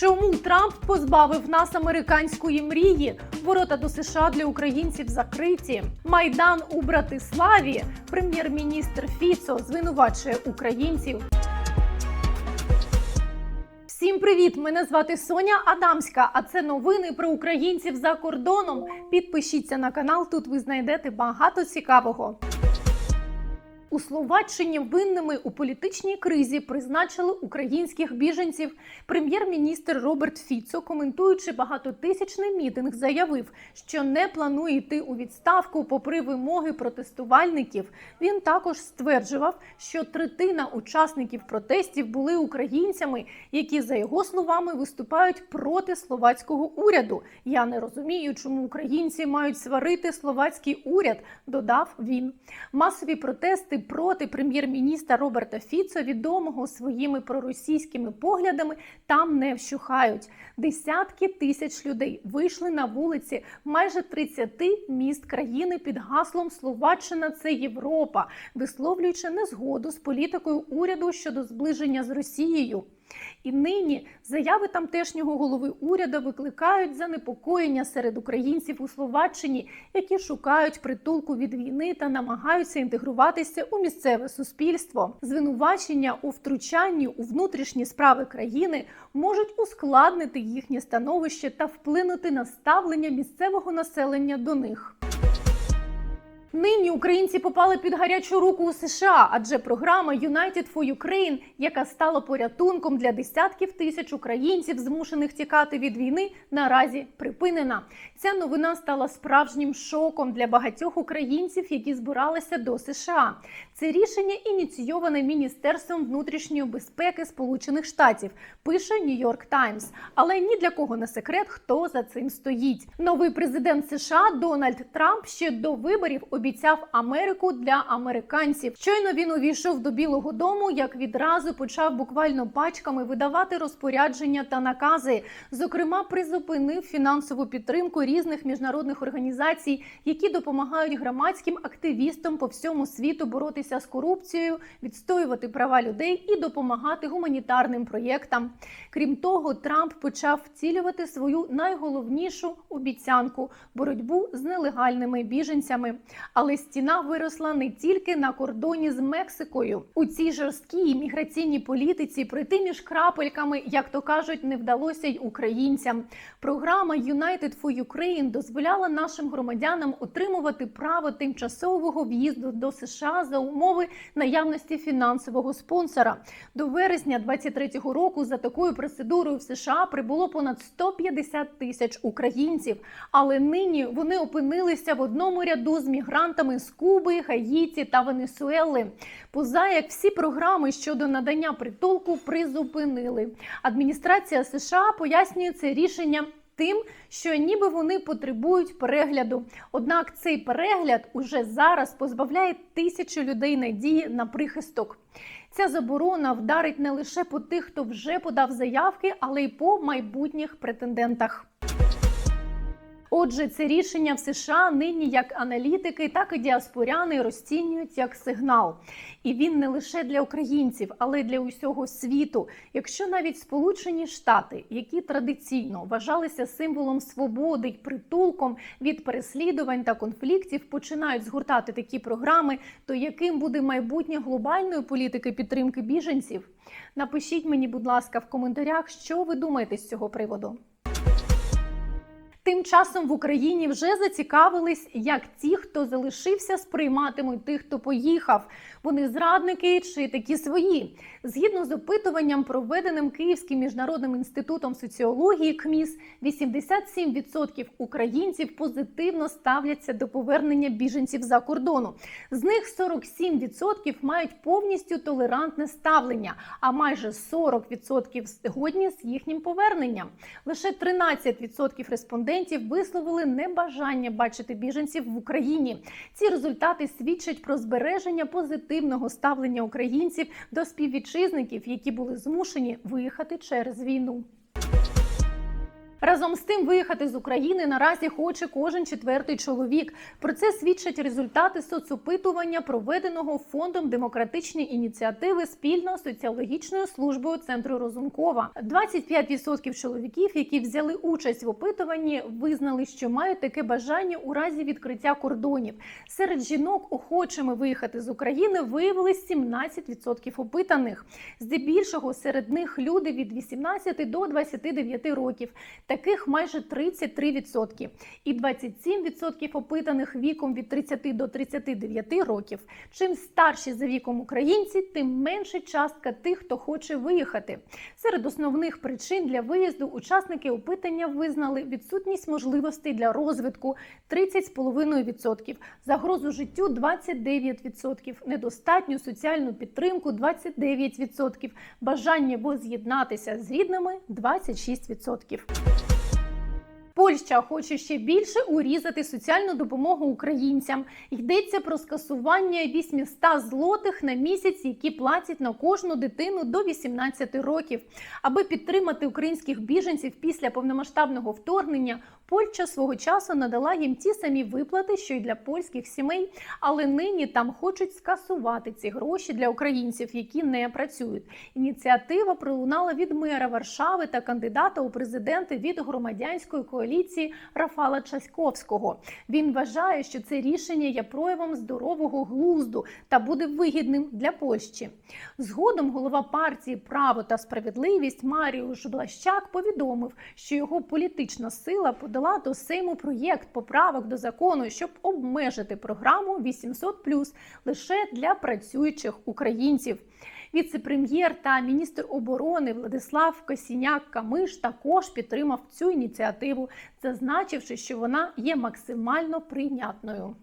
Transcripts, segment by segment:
Чому Трамп позбавив нас американської мрії? Ворота до США для українців закриті. Майдан у Братиславі. Прем'єр-міністр Фіцо звинувачує українців. Всім привіт! Мене звати Соня Адамська. А це новини про українців за кордоном. Підпишіться на канал. Тут ви знайдете багато цікавого. У Словаччині винними у політичній кризі призначили українських біженців. Прем'єр-міністр Роберт Фіцо, коментуючи багатотисячний мітинг, заявив, що не планує йти у відставку попри вимоги протестувальників. Він також стверджував, що третина учасників протестів були українцями, які, за його словами, виступають проти словацького уряду. Я не розумію, чому українці мають сварити словацький уряд, додав він. Масові протести проти прем'єр-міністра Роберта Фіцо, відомого своїми проросійськими поглядами, там не вщухають. Десятки тисяч людей вийшли на вулиці майже 30 міст країни під гаслом Словаччина це Європа, висловлюючи незгоду з політикою уряду щодо зближення з Росією. І нині заяви тамтешнього голови уряду викликають занепокоєння серед українців у Словаччині, які шукають притулку від війни та намагаються інтегруватися у місцеве суспільство. Звинувачення у втручанні у внутрішні справи країни можуть ускладнити їхнє становище та вплинути на ставлення місцевого населення до них. Нині українці попали під гарячу руку у США, адже програма United for Ukraine, яка стала порятунком для десятків тисяч українців, змушених тікати від війни, наразі припинена. Ця новина стала справжнім шоком для багатьох українців, які збиралися до США. Це рішення ініційоване Міністерством внутрішньої безпеки Сполучених Штатів. Пише Нью-Йорк Таймс. Але ні для кого не секрет, хто за цим стоїть. Новий президент США Дональд Трамп ще до виборів обіцяв Америку для американців. Щойно він увійшов до Білого Дому, як відразу почав буквально пачками видавати розпорядження та накази. Зокрема, призупинив фінансову підтримку різних міжнародних організацій, які допомагають громадським активістам по всьому світу боротися з корупцією, відстоювати права людей і допомагати гуманітарним проєктам. Крім того, Трамп почав втілювати свою найголовнішу обіцянку боротьбу з нелегальними біженцями. Але стіна виросла не тільки на кордоні з Мексикою. У цій жорсткій міграційній політиці пройти між крапельками, як то кажуть, не вдалося й українцям. Програма United for Ukraine дозволяла нашим громадянам отримувати право тимчасового в'їзду до США за умови наявності фінансового спонсора. До вересня 23-го року за такою процедурою в США прибуло понад 150 тисяч українців. Але нині вони опинилися в одному ряду з мігрантами з Куби, Гаїті та Венесуели. Поза як всі програми щодо надання притулку призупинили. Адміністрація США пояснює це рішення. Тим, що ніби вони потребують перегляду. Однак цей перегляд уже зараз позбавляє тисячі людей надії на прихисток. Ця заборона вдарить не лише по тих, хто вже подав заявки, але й по майбутніх претендентах. Отже, це рішення в США нині як аналітики, так і діаспоряни розцінюють як сигнал. І він не лише для українців, але й для усього світу. Якщо навіть Сполучені Штати, які традиційно вважалися символом свободи й притулком від переслідувань та конфліктів, починають згортати такі програми, то яким буде майбутнє глобальної політики підтримки біженців? Напишіть мені, будь ласка, в коментарях, що ви думаєте з цього приводу. Тим часом в Україні вже зацікавились, як ті, хто залишився, сприйматимуть тих, хто поїхав. Вони зрадники чи такі свої. Згідно з опитуванням, проведеним Київським міжнародним інститутом соціології КМІС, 87% українців позитивно ставляться до повернення біженців за кордону. З них 47% мають повністю толерантне ставлення, а майже 40% згодні з їхнім поверненням. Лише 13% респондентів висловили небажання бачити біженців в Україні. Ці результати свідчать про збереження позитивного ставлення українців до співвітчизників, які були змушені виїхати через війну. Разом з тим, виїхати з України наразі хоче кожен четвертий чоловік. Про це свідчать результати соцопитування, проведеного фондом демократичні ініціативи спільно соціологічною службою центру Розумкова. 25% чоловіків, які взяли участь в опитуванні, визнали, що мають таке бажання у разі відкриття кордонів. Серед жінок, охочими виїхати з України, виявилось 17% опитаних. Здебільшого серед них люди від 18 до 29 років. Таких майже 33%. І 27% опитаних віком від 30 до 39 років. Чим старші за віком українці, тим менша частка тих, хто хоче виїхати. Серед основних причин для виїзду учасники опитання визнали відсутність можливостей для розвитку 30,5%, загрозу життю 29%, недостатню соціальну підтримку 29%, бажання воз'єднатися з рідними 26%. Польща хоче ще більше урізати соціальну допомогу українцям. Йдеться про скасування 800 злотих на місяць, які платять на кожну дитину до 18 років. Аби підтримати українських біженців після повномасштабного вторгнення, Польща свого часу надала їм ті самі виплати, що й для польських сімей, але нині там хочуть скасувати ці гроші для українців, які не працюють. Ініціатива пролунала від мера Варшави та кандидата у президенти від громадянської коаліції Рафала Часьковського. Він вважає, що це рішення є проявом здорового глузду та буде вигідним для Польщі. Згодом голова партії Право та справедливість Маріуш Блащак повідомив, що його політична сила подала до Сейму проєкт поправок до закону, щоб обмежити програму 800+, лише для працюючих українців. Віце-прем'єр та міністр оборони Владислав Косіняк Камиш також підтримав цю ініціативу, зазначивши, що вона є максимально прийнятною.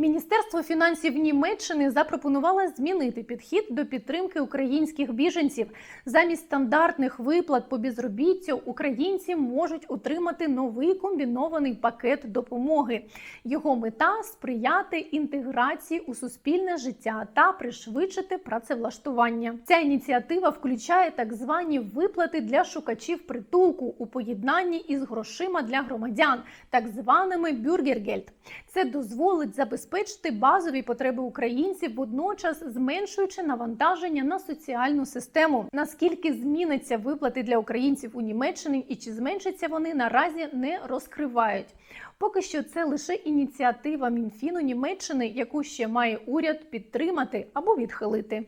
Міністерство фінансів Німеччини запропонувало змінити підхід до підтримки українських біженців. Замість стандартних виплат по безробіттю українці можуть отримати новий комбінований пакет допомоги. Його мета сприяти інтеграції у суспільне життя та пришвидшити працевлаштування. Ця ініціатива включає так звані виплати для шукачів притулку у поєднанні із грошима для громадян, так званими бюргергельд. Це дозволить забезпечити забезпечити базові потреби українців, водночас зменшуючи навантаження на соціальну систему. Наскільки зміняться виплати для українців у Німеччині і чи зменшаться вони наразі не розкривають. Поки що це лише ініціатива Мінфіну Німеччини, яку ще має уряд підтримати або відхилити.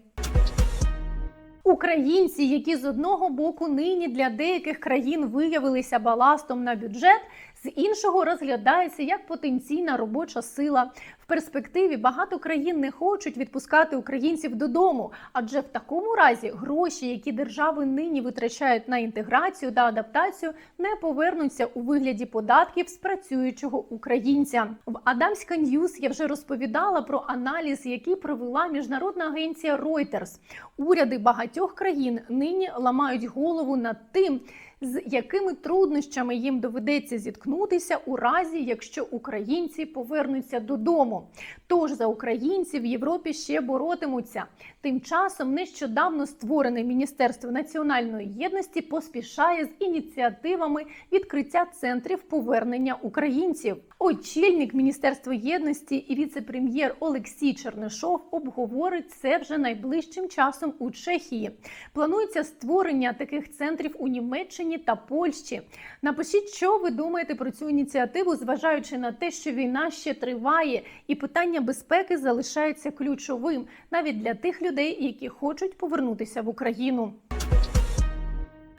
Українці, які з одного боку нині для деяких країн виявилися баластом на бюджет, з іншого розглядається як потенційна робоча сила. В перспективі багато країн не хочуть відпускати українців додому, адже в такому разі гроші, які держави нині витрачають на інтеграцію та адаптацію, не повернуться у вигляді податків з працюючого українця. В Адамська Ньюс я вже розповідала про аналіз, який провела міжнародна агенція Reuters. Уряди багатьох країн нині ламають голову над тим з якими труднощами їм доведеться зіткнутися у разі, якщо українці повернуться додому. Тож за українців в Європі ще боротимуться. Тим часом нещодавно створене Міністерство національної єдності поспішає з ініціативами відкриття центрів повернення українців. Очільник Міністерства єдності і віце-прем'єр Олексій Чернишов обговорить це вже найближчим часом у Чехії. Планується створення таких центрів у Німеччині та Польщі. Напишіть, що ви думаєте про цю ініціативу, зважаючи на те, що війна ще триває, і питання безпеки залишається ключовим навіть для тих людей, які хочуть повернутися в Україну.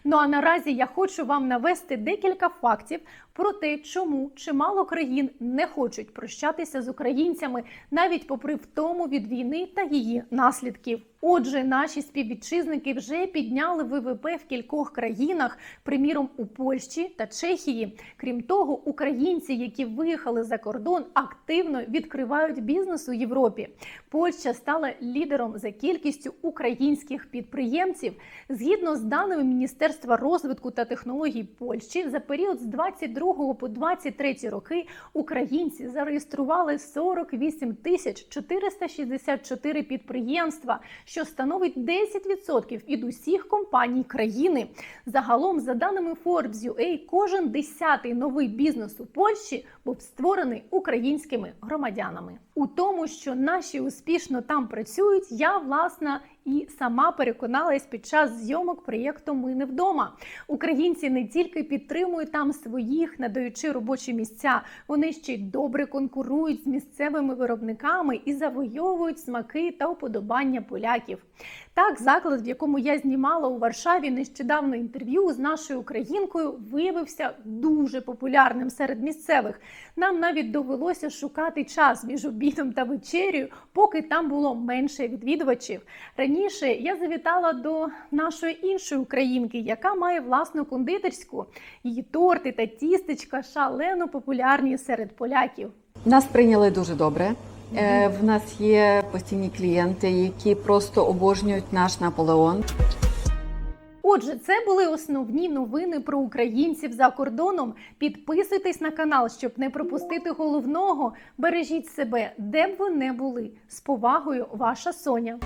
Ну а наразі я хочу вам навести декілька фактів про те, чому чимало країн не хочуть прощатися з українцями навіть попри втому від війни та її наслідків. Отже, наші співвітчизники вже підняли ВВП в кількох країнах, приміром у Польщі та Чехії. Крім того, українці, які виїхали за кордон, активно відкривають бізнес у Європі. Польща стала лідером за кількістю українських підприємців. Згідно з даними Міністерства розвитку та технологій Польщі, за період з 22 по 23 роки українці зареєстрували 48 тисяч 464 підприємства що становить 10% від усіх компаній країни. Загалом, за даними Forbes UA, кожен десятий новий бізнес у Польщі був створений українськими громадянами. У тому, що наші успішно там працюють, я власна і сама переконалась під час зйомок проєкту Ми не вдома. Українці не тільки підтримують там своїх, надаючи робочі місця, вони ще й добре конкурують з місцевими виробниками і завойовують смаки та уподобання поляків. Так, заклад, в якому я знімала у Варшаві нещодавно інтерв'ю з нашою українкою, виявився дуже популярним серед місцевих. Нам навіть довелося шукати час між обідом та вечерю, поки там було менше відвідувачів. Раніше я завітала до нашої іншої українки, яка має власну кондитерську. Її торти та тістечка шалено популярні серед поляків. Нас прийняли дуже добре. Е, В нас є постійні клієнти, які просто обожнюють наш Наполеон. Отже, це були основні новини про українців за кордоном. Підписуйтесь на канал, щоб не пропустити головного. Бережіть себе, де б ви не були. З повагою, ваша Соня.